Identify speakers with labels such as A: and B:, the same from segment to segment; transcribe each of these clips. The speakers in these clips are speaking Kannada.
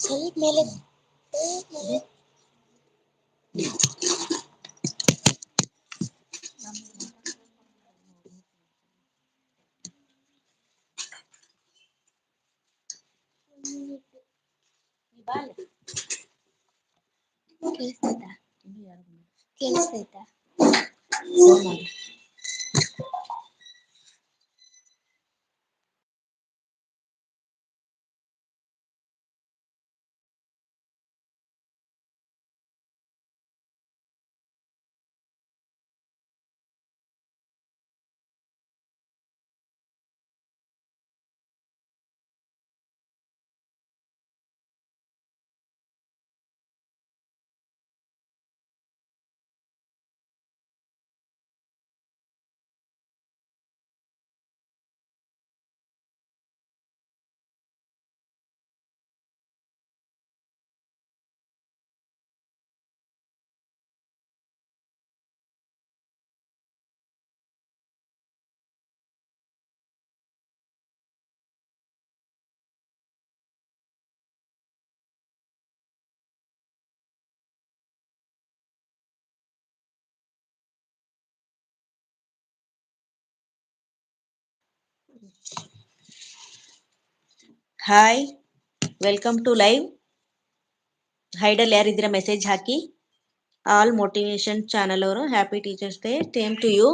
A: ಸ್ವಲ್ಪ ಮೇಲೆ ಸ್ವಲ್ಪ ಮೇಲೆ ಕೇಳಿಸ್ತೈತಾ ಕೇಳಿಸ್ತೈತಾ
B: hi welcome to live idle ಯಾರಿದ್ದೀರಾ message ಹಾಕಿ ಆಲ್ ಮೋಟಿವೇಶನ್ ಚಾನಲ್ ಅವರು happy teachers day same to you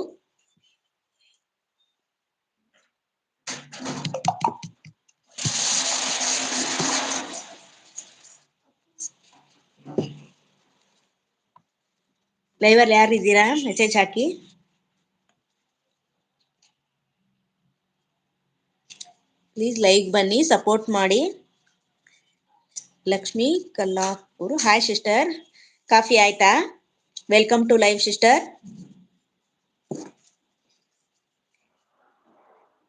B: ಲೈವಲ್ಲಿ ಯಾರಿದ್ದೀರಾ ಮೆಸೇಜ್ ಹಾಕಿ ಪ್ಲೀಸ್ ಲೈಕ್ ಬನ್ನಿ ಸಪೋರ್ಟ್ ಮಾಡಿ. Lakshmi Kallapur. Hi sister coffee ಆಯ್ತಾ? Welcome to live sister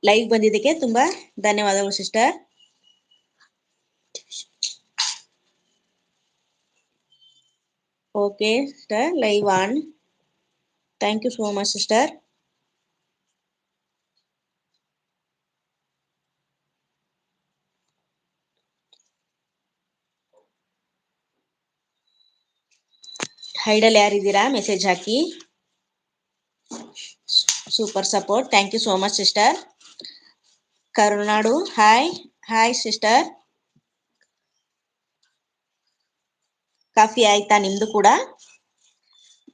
B: live ಬಂದಿದ್ದಕ್ಕೆ ತುಂಬಾ ಧನ್ಯವಾದಗಳು sister okay sister live on thank you so much sister idle ಯಾರಿದ್ದೀರಾ? Message hockey. Super support thank you so much sister Karunadu hi hi sister coffee ಆಯ್ತಾ ನಿಮ್ದು ಕೂಡ?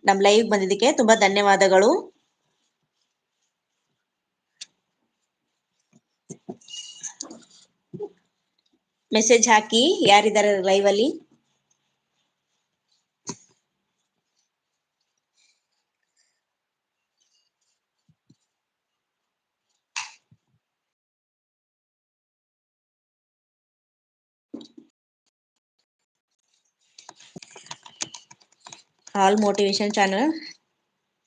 B: ನಮ್ ಲೈವ್ ಬಂದಿದ್ದಕ್ಕೆ ತುಂಬಾ ಧನ್ಯವಾದಗಳು. ಮೆಸೇಜ್ ಹಾಕಿ. ಯಾರಿದ್ದಾರೆ ಲೈವ್ ಅಲ್ಲಿ? ಆಲ್ ಮೋಟಿವೇಶನ್ ಚಾನಲ್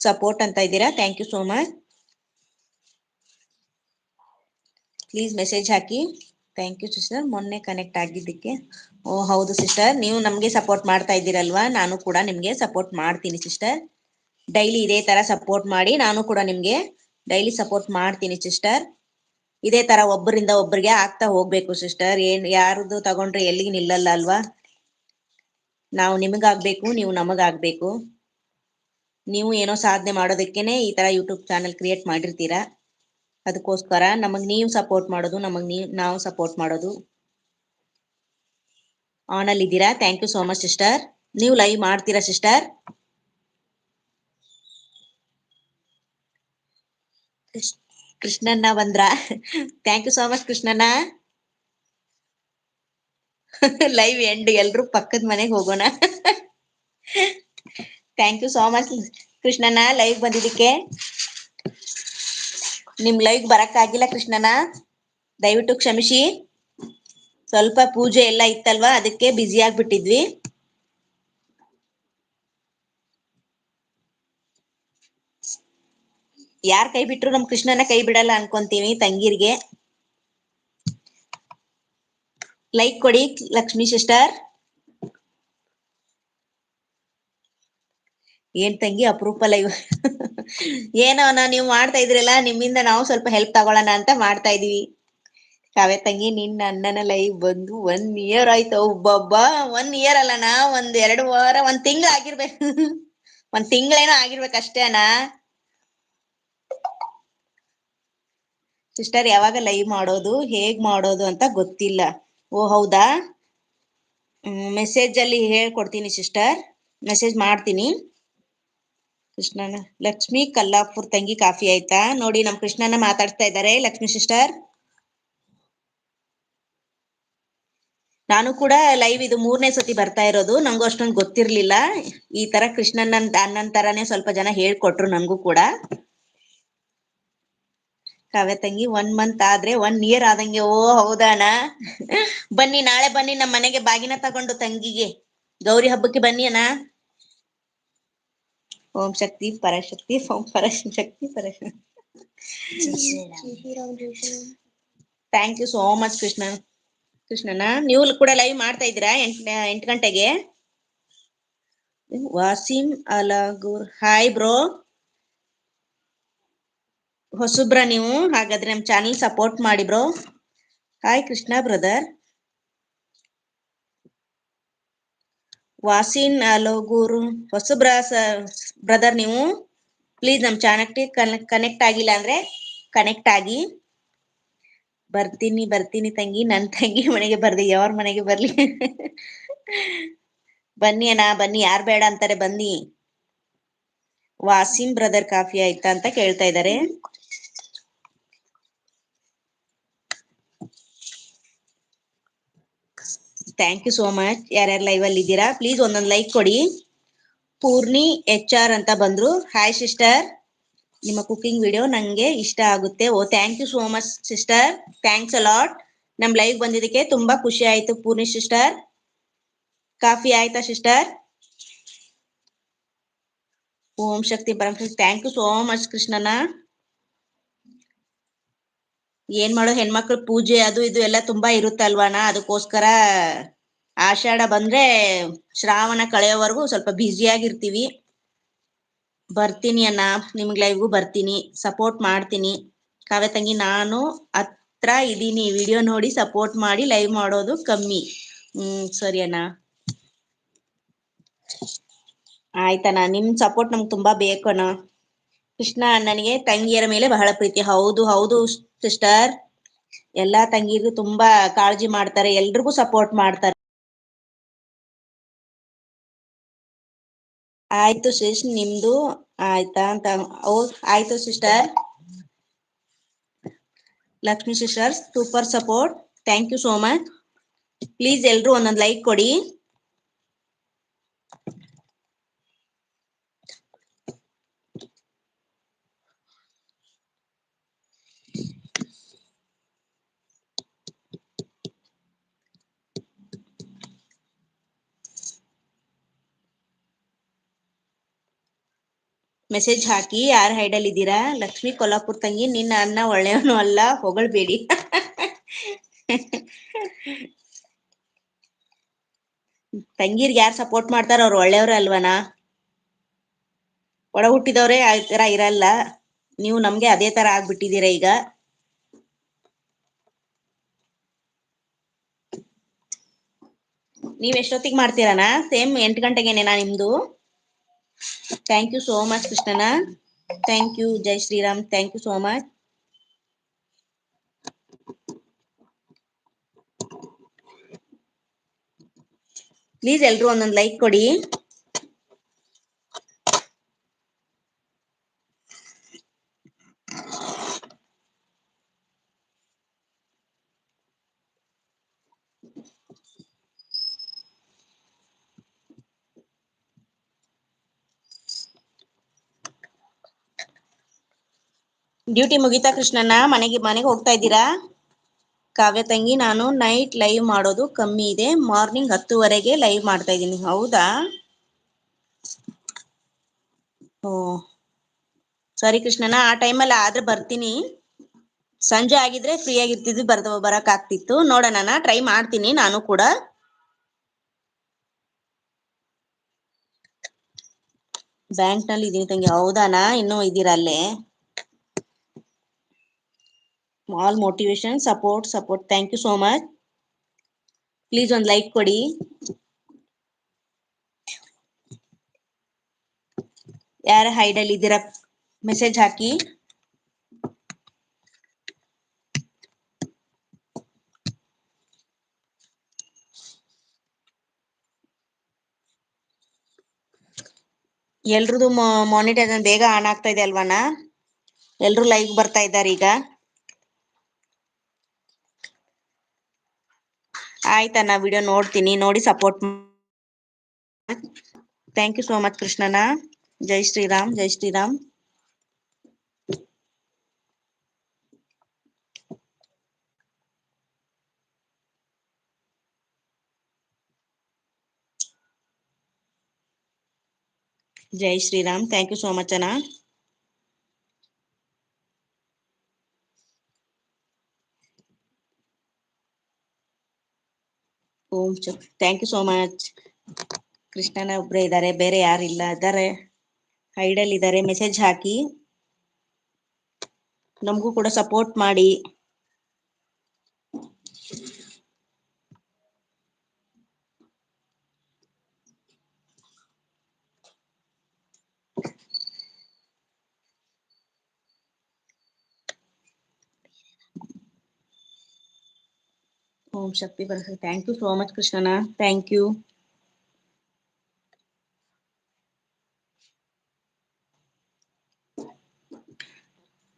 B: ಸಪೋರ್ಟ್ ಅಂತ ಇದ್ದೀರಾ? Thank you so much please message hockey. Thank you sister ಮೊನ್ನೆ ಕನೆಕ್ಟ್ ಆಗಿದ್ದಕ್ಕೆ. ಓ, ಹೌದು ಸಿಸ್ಟರ್ ನೀವು ನಮಗೆ ಸಪೋರ್ಟ್ ಮಾಡ್ತಾ ಇದ್ದೀರಲ್ವಾ? ನಾನು ಕೂಡ ನಿಮಗೆ ಸಪೋರ್ಟ್ ಮಾಡ್ತೀನಿ ಸಿಸ್ಟರ್ ಡೈಲಿ ಇದೇ ತರ ಸಪೋರ್ಟ್ ಮಾಡಿ ನಾನು ಕೂಡ ನಿಮಗೆ ಡೈಲಿ ಸಪೋರ್ಟ್ ಮಾಡ್ತೀನಿ ಸಿಸ್ಟರ್ ಇದೇ ತರ ಒಬ್ಬರಿಂದ ಒಬ್ಬರಿಗೆ ಆಗ್ತಾ ಹೋಗ್ಬೇಕು ಸಿಸ್ಟರ್ ಏನ್ ಯಾರದು ತಗೊಂಡ್ರೆ ಎಲ್ಲಿಗೆ ನಿಲ್ಲಲ್ಲ ಅಲ್ವಾ? ನಾವು ನಿಮಗಾಗ್ಬೇಕು, ನೀವು ನಮಗಾಗಬೇಕು. ನೀವು ಏನೋ ಸಾಧನೆ ಮಾಡೋದಕ್ಕೇನೆ ಈ ತರ ಯೂಟ್ಯೂಬ್ ಚಾನೆಲ್ ಕ್ರಿಯೇಟ್ ಮಾಡಿರ್ತೀರಾ? ಅದಕ್ಕೋಸ್ಕರ ನಮಗ್ ನೀವು ಸಪೋರ್ಟ್ ಮಾಡೋದು, ನಮಗ್ ನೀವು, ನಾವು ಸಪೋರ್ಟ್ ಮಾಡೋದು. ಆನ್ ಅಲ್ಲಿ ಇದ್ದೀರಾ? Thank you so much sister ನೀವು ಲೈವ್ ಮಾಡ್ತೀರಾ ಸಿಸ್ಟರ್ ಕೃಷ್ಣಣ್ಣ ಬಂದ್ರ? ಥ್ಯಾಂಕ್ ಯು ಸೋ ಮಚ್ ಕೃಷ್ಣಣ್ಣ. ಲೈವ್ ಎಂಡ್ ಎಲ್ರು ಪಕ್ಕದ ಮನೆಗೆ ಹೋಗೋಣ. ಥ್ಯಾಂಕ್ ಯು ಸೋ ಮಚ್ ಕೃಷ್ಣನ ಲೈವ್ ಬಂದಿದ್ದಕ್ಕೆ. ನಿಮ್ ಲೈವ್ ಬರಕ್ ಆಗಿಲ್ಲ ಕೃಷ್ಣನ ದಯವಿಟ್ಟು ಕ್ಷಮಿಸಿ. ಸ್ವಲ್ಪ ಪೂಜೆ ಎಲ್ಲ ಇತ್ತಲ್ವಾ, ಅದಕ್ಕೆ ಬ್ಯುಸಿ ಆಗ್ಬಿಟ್ಟಿದ್ವಿ. ಯಾರ್ ಕೈ ಬಿಟ್ರು ನಮ್ ಕೃಷ್ಣನ ಕೈ ಬಿಡಲ್ಲ ಅನ್ಕೊಂತೀವಿ ತಂಗಿರ್ಗೆ. ಲೈಕ್ ಕೊಡಿ, ಲಕ್ಷ್ಮಿ ಸಿಸ್ಟರ್ ಏನ್ ತಂಗಿ ಅಪರೂಪ ಲೈವ್ ಏನೋ ನಾ ನೀವು ಮಾಡ್ತಾ ಇದ್ರಲ್ಲ, ನಿಮ್ಮಿಂದ ನಾವು ಸ್ವಲ್ಪ ಹೆಲ್ಪ್ ತಗೊಳ್ಳೋಣ ಅಂತ ಮಾಡ್ತಾ ಇದೀವಿ. ಕಾವ್ಯ ತಂಗಿ, ನಿನ್ನ ಅಣ್ಣನ ಲೈವ್ ಬಂದು ಒನ್ ಇಯರ್ ಆಯ್ತು. ಒಬ್ಬೊಬ್ಬ ಒನ್ ಇಯರ್ ಅಲ್ಲನಾ ಒಂದ್ ಎರಡು ವಾರ, ಒಂದ್ ತಿಂಗ್ಳು ಆಗಿರ್ಬೇಕು. ಒಂದ್ ತಿಂಗಳೇನೋ ಆಗಿರ್ಬೇಕು ಅಷ್ಟೇ ಅಣ್ಣ. ಸಿಸ್ಟರ್ ಯಾವಾಗ ಲೈವ್ ಮಾಡೋದು, ಹೇಗ್ ಮಾಡೋದು ಅಂತ ಗೊತ್ತಿಲ್ಲ. ಓ, ಹೌದಾ? ಮೆಸೇಜ್ ಅಲ್ಲಿ ಹೇಳ್ಕೊಡ್ತೀನಿ ಸಿಸ್ಟರ್ ಮೆಸೇಜ್ ಮಾಡ್ತೀನಿ. ಕೃಷ್ಣನ, ಲಕ್ಷ್ಮಿ ಕಲ್ಲಾಪುರ್ ತಂಗಿ ಕಾಫಿ ಆಯ್ತಾ? ನೋಡಿ, ನಮ್ ಕೃಷ್ಣನ ಮಾತಾಡ್ತಾ ಇದ್ದಾರೆ. ಲಕ್ಷ್ಮಿ ಸಿಸ್ಟರ್ ನಾನು ಕೂಡ ಲೈವ್ ಇದು ಮೂರನೇ ಸತಿ ಬರ್ತಾ ಇರೋದು. ನಂಗೂ ಅಷ್ಟೊಂದು ಗೊತ್ತಿರ್ಲಿಲ್ಲ. ಈ ತರ ಕೃಷ್ಣನ ಅಣ್ಣನ ತರಾನೇ ಸ್ವಲ್ಪ ಜನ ಹೇಳ್ಕೊಟ್ರು ನಂಗೂ ಕೂಡ. ಕಾವ್ಯ ತಂಗಿ ಒನ್ ಮಂತ್ ಆದ್ರೆ ಒನ್ ಇಯರ್ ಆದಂಗೆ, ಓ ಹೌದಾಣ ಬನ್ನಿ, ನಾಳೆ ಬನ್ನಿ ನಮ್ಮ ಮನೆಗೆ ಬಾಗಿನ ತಗೊಂಡು ತಂಗಿಗೆ. ಗೌರಿ ಹಬ್ಬಕ್ಕೆ ಬನ್ನಿ ಅಣ್ಣ. ಓಂ ಶಕ್ತಿ ಪರಶಕ್ತಿ ಓಂ Parashakti Parashakti thank you so much Krishna. ಕೃಷ್ಣನ ನೀವು ಕೂಡ ಲೈವ್ ಮಾಡ್ತಾ ಇದ್ದೀರಾ ಎಂಟ್, ಎಂಟು ಗಂಟೆಗೆ? ವಾಸಿಂ ಅಲಗೂರ್. ಹಾಯ್ ಬ್ರೋ ಹೊಸಬ್ರ ನೀವು, ಹಾಗಾದ್ರೆ ನಮ್ ಚಾನೆಲ್ ಸಪೋರ್ಟ್ ಮಾಡಿ ಬ್ರೋ ಹಾಯ್ ಕೃಷ್ಣ ಬ್ರದರ್ ವಾಸಿನ್ ಅಲೋಗೂರು ಹೊಸಬ್ರ ಬ್ರದರ್ ನೀವು ಪ್ಲೀಸ್ ನಮ್ ಚಾನಲ್ಗೆ ಕನೆಕ್ಟ್ ಆಗಿಲ್ಲ ಅಂದ್ರೆ ಕನೆಕ್ಟ್ ಆಗಿ. ಬರ್ತೀನಿ ಬರ್ತೀನಿ ತಂಗಿ, ನನ್ ತಂಗಿ ಮನೆಗೆ ಬರ್ದಿ ಯಾವ್ರ ಮನೆಗೆ ಬರ್ಲಿ. ಬನ್ನಿ ಅಣ್ಣ, ಬನ್ನಿ, ಯಾರ್ ಬೇಡ ಅಂತಾರೆ, ಬನ್ನಿ. ವಾಸಿಂ ಬ್ರದರ್ ಕಾಫಿ ಆಯ್ತಾ ಅಂತ ಕೇಳ್ತಾ ಇದ್ದಾರೆ ಥ್ಯಾಂಕ್ ಯು ಸೋ ಮಚ್ ಯಾರ್ಯಾರು ಲೈವ್ ಅಲ್ಲಿ ಇದ್ದೀರಾ? ಪ್ಲೀಸ್ ಒಂದೊಂದು ಲೈಕ್ ಕೊಡಿ. ಪೂರ್ಣಿ ಎಚ್ ಆರ್ ಅಂತ ಬಂದ್ರು. ಹಾಯ್ ಸಿಸ್ಟರ್ ನಿಮ್ಮ ಕುಕಿಂಗ್ ವಿಡಿಯೋ ನಂಗೆ ಇಷ್ಟ ಆಗುತ್ತೆ. ಓ thank you so much sister thanks a lot ನಮ್ ಲೈವ್ ಬಂದಿದ್ದಕ್ಕೆ ತುಂಬಾ ಖುಷಿ ಆಯ್ತು, ಪೂರ್ಣಿ ಸಿಸ್ಟರ್ ಕಾಫಿ ಆಯ್ತಾ ಸಿಸ್ಟರ್ ಓಂ ಶಕ್ತಿ ಪರಮ ಥ್ಯಾಂಕ್ ಯು ಸೋ ಮಚ್ ಕೃಷ್ಣನ. ಏನ್ ಮಾಡೋ ಹೆಣ್ಮಕ್ಳು ಪೂಜೆ ಅದು ಇದು ಎಲ್ಲ ತುಂಬಾ ಇರುತ್ತಲ್ವಾಣ ಅದಕ್ಕೋಸ್ಕರ ಆಷಾಢ ಬಂದ್ರೆ ಶ್ರಾವಣ ಕಳೆಯೋವರೆಗೂ ಸ್ವಲ್ಪ ಬ್ಯುಸಿಯಾಗಿರ್ತೀವಿ ಬರ್ತೀನಿ ಅಣ್ಣ, ನಿಮ್ಗ್ ಲೈವ್ಗೂ ಬರ್ತೀನಿ ಸಪೋರ್ಟ್ ಮಾಡ್ತೀನಿ. ಕಾವ್ಯ ತಂಗಿ, ನಾನು ಹತ್ರ ಇದೀನಿ ವಿಡಿಯೋ ನೋಡಿ ಸಪೋರ್ಟ್ ಮಾಡಿ ಲೈವ್ ಮಾಡೋದು ಕಮ್ಮಿ. ಹ್ಮ್, ಸರಿ ಅಣ್ಣ. ಆಯ್ತಣ್ಣ, ನಿಮ್ ಸಪೋರ್ಟ್ ನಮ್ಗೆ ತುಂಬಾ ಬೇಕು ಅಣ್ಣ ಕೃಷ್ಣ ಅಣ್ಣನಿಗೆ ತಂಗಿಯರ ಮೇಲೆ ಬಹಳ ಪ್ರೀತಿ. ಹೌದು ಹೌದು ಸಿಸ್ಟರ್ ಎಲ್ಲಾ ತಂಗಿಯರಿಗೂ ತುಂಬಾ ಕಾಳಜಿ ಮಾಡ್ತಾರೆ, ಎಲ್ರಿಗೂ ಸಪೋರ್ಟ್ ಮಾಡ್ತಾರೆ. ಆಯ್ತು ಶಿಶ್ ನಿಮ್ದು? ಆಯ್ತಾ ಅಂತ ಆಯ್ತು sister Lakshmi sister super support thank you so much please ಎಲ್ರು ಒಂದೊಂದು ಲೈಕ್ ಕೊಡಿ. ಮೆಸೇಜ್ ಹಾಕಿ, ಯಾರ ಹೈಡಲ್ ಇದ್ದೀರಾ? ಲಕ್ಷ್ಮಿ ಕೊಲ್ಲಾಪುರ್ ತಂಗಿ, ನಿನ್ನ ಅಣ್ಣ ಒಳ್ಳೆಯವನು ಅಲ್ಲ, ಹೊಗಳ್ಬೇಡಿ. ತಂಗಿರ್ಗೆ ಯಾರು ಸಪೋರ್ಟ್ ಮಾಡ್ತಾರ ಅವ್ರು ಒಳ್ಳೆಯವ್ರ ಅಲ್ವನಾ? ಒಡ ಹುಟ್ಟಿದವ್ರೆ ಆ ತರ ಇರಲ್ಲ. ನೀವು ನಮ್ಗೆ ಅದೇ ತರ ಆಗ್ಬಿಟ್ಟಿದೀರ ಈಗ? ನೀವ್ ಎಷ್ಟೊತ್ತಿಗೆ ಮಾಡ್ತೀರನಾ? ಸೇಮ್ ಎಂಟು ಗಂಟೆಗೆನೇನಾ ನಿಮ್ದು? ಥ್ಯಾಂಕ್ ಯು ಸೋ ಮಚ್ ಕೃಷ್ಣನ thank you Jai Shriram thank you so much please ಎಲ್ರು ಒಂದೊಂದು ಲೈಕ್ ಕೊಡಿ. ಡ್ಯೂಟಿ ಮುಗಿತಾ ಕೃಷ್ಣಣ್ಣ, ಮನೆಗೆ ಮನೆಗೆ ಹೋಗ್ತಾ ಇದ್ದೀರಾ? ಕಾವ್ಯ ತಂಗಿ, ನಾನು ನೈಟ್ ಲೈವ್ ಮಾಡೋದು ಕಮ್ಮಿ ಇದೆ. ಮಾರ್ನಿಂಗ್ ಹತ್ತುವರೆಗೆ ಲೈವ್ ಮಾಡ್ತಾ ಇದ್ದೀನಿ. ಹೌದಾ? ಓ, ಸರಿ ಕೃಷ್ಣಣ್ಣ, ಆ ಟೈಮಲ್ಲಿ ಆದ್ರೆ ಬರ್ತೀನಿ. ಸಂಜೆ ಆಗಿದ್ರೆ ಫ್ರೀ ಆಗಿರ್ತಿದ್ವಿ, ಬರ್ದ, ಬರಕ್ ಆಗ್ತಿತ್ತು. ನೋಡೋಣ ಟ್ರೈ ಮಾಡ್ತೀನಿ, ನಾನು ಕೂಡ. ಬ್ಯಾಂಕ್ನಲ್ಲಿ ಇದೀನಿ ತಂಗಿ ಹೌದಾನಾ ಇನ್ನೂ ಇದ್ದೀರಾ ಅಲ್ಲೇ all motivation support support thank you so much please ಒಂದು ಲೈಕ್ ಕೊಡಿ ಯಾರ ಹೈಡಲ್ಲಿ ಇದ್ದೀರಾ? ಮೆಸೇಜ್ ಹಾಕಿ. ಎಲ್ರದು ಮಾನಿಟೈಸೇಷನ್ ಬೇಗ ಆನ್ ಆಗ್ತಾ ಇದೆ ಅಲ್ವಾನಾ? ಎಲ್ರು ಲೈವ್ ಬರ್ತಾ ಇದ್ದಾರೆ ಈಗ? ಆಯ್ತಣ್ಣ ವಿಡಿಯೋ ನೋಡ್ತೀನಿ, ನೋಡಿ support thank you so much ಕೃಷ್ಣನ. ಜೈ ಶ್ರೀರಾಮ್ ಜೈ ಶ್ರೀರಾಮ್. ಜೈ Shriram thank you so much ಅಣ್ಣ. ಓಂ ಥ್ಯಾಂಕ್ ಯು ಸೋ ಮಚ್ ಕೃಷ್ಣನ ಒಬ್ರೆ ಇದ್ದಾರೆ ಬೇರೆ ಯಾರಿಲ್ಲ. ಇದ್ದಾರೆ ಹೈಡಲ್ ಇದ್ದಾರೆ ಮೆಸೇಜ್ ಹಾಕಿ. ನಮಗೂ ಕೂಡ ಸಪೋರ್ಟ್ ಮಾಡಿ. ಓಂ ಶಕ್ತಿ ಬರಸ ಥ್ಯಾಂಕ್ ಯು ಸೋ ಮಚ್ ಕೃಷ್ಣನ ಥ್ಯಾಂಕ್ ಯು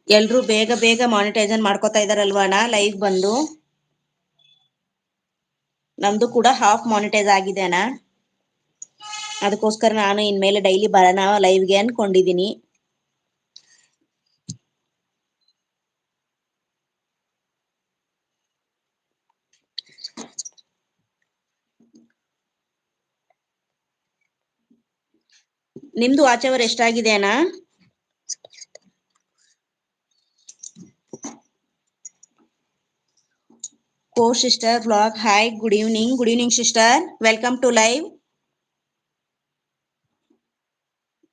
B: ಎಲ್ರು ಬೇಗ ಬೇಗ ಮಾನಿಟೈಸನ್ ಮಾಡ್ಕೋತಾ ಇದಾರಲ್ವಾಣ ಲೈವ್ ಬಂದು. ನಮ್ದು ಕೂಡ ಹಾಫ್ ಮಾನಿಟೈಸ್ ಆಗಿದೆ ಅಣ್ಣ. ಅದಕ್ಕೋಸ್ಕರ ನಾನು ಇನ್ಮೇಲೆ ಡೈಲಿ ಬರೋಣ ಲೈವ್ಗೆ ಅನ್ಕೊಂಡಿದೀನಿ. ನಿಮ್ದು ವಾಚ್ ಅವರ್ ಎಷ್ಟಾಗಿದೆ ಅಣ್ಣ co sister vlog hi good evening good evening sister welcome to live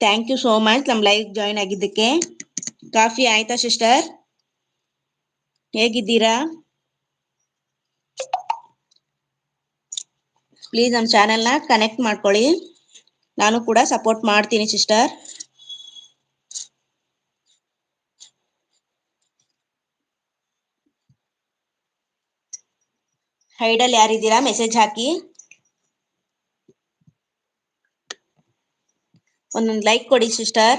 B: thank you so much ನಮ್ ಲೈವ್ ಜಾಯಿನ್ ಆಗಿದ್ದಕ್ಕೆ. ಕಾಫಿ ಆಯ್ತಾ ಸಿಸ್ಟರ್ ಹೇಗಿದ್ದೀರಾ? ಪ್ಲೀಸ್ ನಮ್ಮ ಚಾನೆಲ್ನ ಕನೆಕ್ಟ್ ಮಾಡ್ಕೊಳ್ಳಿ. ನಾನು ಕೂಡ ಸಪೋರ್ಟ್ ಮಾಡ್ತೀನಿ ಸಿಸ್ಟರ್ ಹೈಡಲ್ ಯಾರಿದ್ದೀರಾ? ಮೆಸೇಜ್ ಹಾಕಿ. ಒಂದೊಂದು ಲೈಕ್ ಕೊಡಿ ಸಿಸ್ಟರ್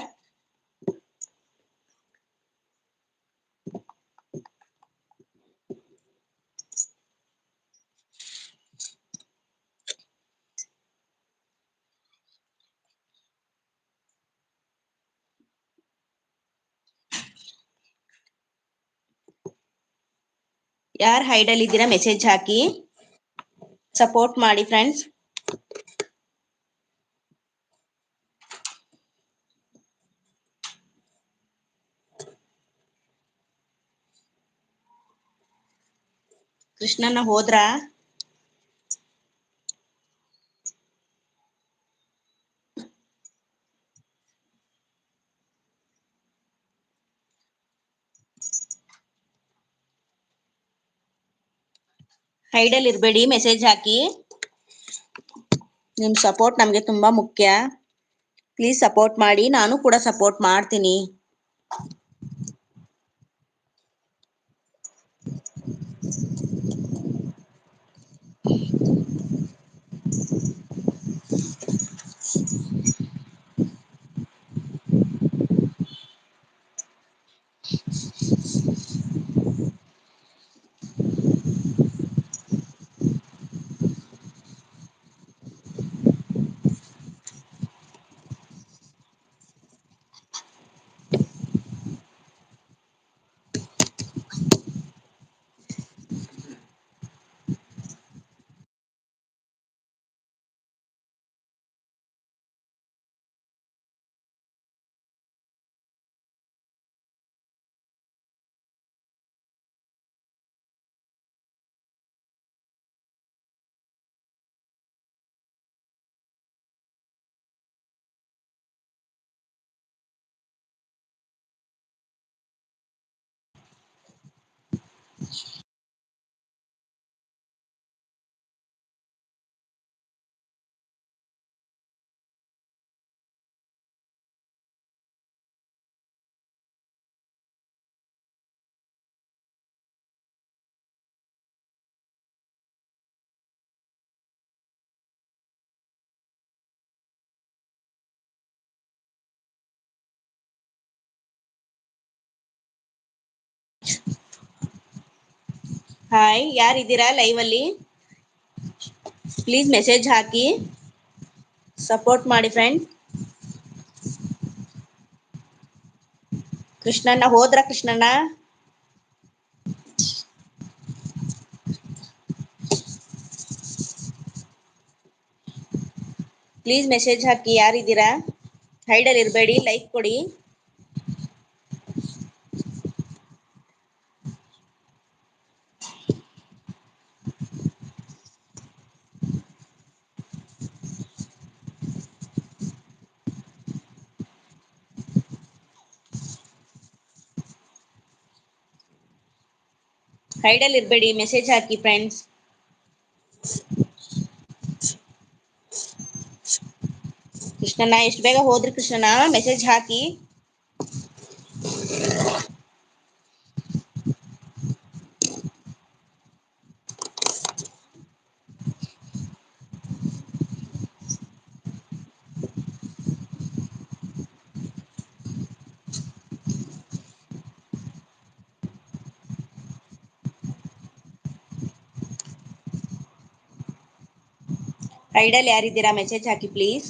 B: ಯಾರು ಹೈಡಲ್ ಇದ್ದೀರಾ? ಮೆಸೇಜ್ ಹಾಕಿ. ಸಪೋರ್ಟ್ ಮಾಡಿ ಫ್ರೆಂಡ್ಸ್ ಕೃಷ್ಣನ ಹೋದ್ರಾ? ಹೈಡಲ್ ಇರಬೇಡಿ ಮೆಸೇಜ್ ಹಾಕಿ. ನಿಮ್ ಸಪೋರ್ಟ್ ನಮ್ಗೆ ತುಂಬಾ ಮುಖ್ಯ. ಪ್ಲೀಸ್ ಸಪೋರ್ಟ್ ಮಾಡಿ, ನಾನು ಕೂಡ ಸಪೋರ್ಟ್ ಮಾಡ್ತೀನಿ. ಹಾಯ್ ಯಾರಿದ್ದೀರಾ ಲೈವ್ ಅಲ್ಲಿ? ಪ್ಲೀಸ್ ಮೆಸೇಜ್ ಹಾಕಿ. ಸಪೋರ್ಟ್ ಮಾಡಿ ಫ್ರೆಂಡ್ ಕೃಷ್ಣಣ್ಣ, ಹೋದ್ರ ಕೃಷ್ಣಣ್ಣ? ಪ್ಲೀಸ್ ಮೆಸೇಜ್ ಹಾಕಿ, ಯಾರಿದ್ದೀರಾ? ಹೈಡಲ್ಲಿ ಇರಬೇಡಿ ಲೈಕ್ ಕೊಡಿ. ಹೈಡಲ್ಲಿ ಇರಬೇಡಿ ಮೆಸೇಜ್ ಹಾಕಿ ಫ್ರೆಂಡ್ಸ್ ಕೃಷ್ಣಣ್ಣ ಎಷ್ಟು ಬೇಗ ಹೋದ್ರಿ ಕೃಷ್ಣಣ್ಣ ಮೆಸೇಜ್ ಹಾಕಿ. ಐಡಲ್ ಯಾರಿದ್ದೀರಾ ಮೆಸೇಜ್ ಹಾಕಿ ಪ್ಲೀಸ್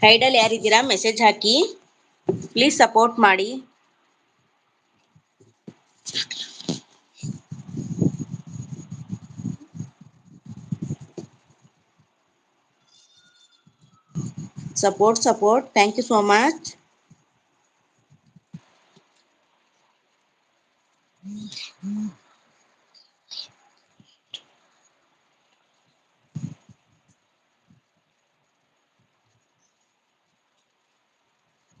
B: ಹೈಡಲ್ ಯಾರಿದ್ದೀರಾ ಮೆಸೇಜ್ ಹಾಕಿ. ಪ್ಲೀಸ್ ಸಪೋರ್ಟ್ ಮಾಡಿ. Support support thank you so much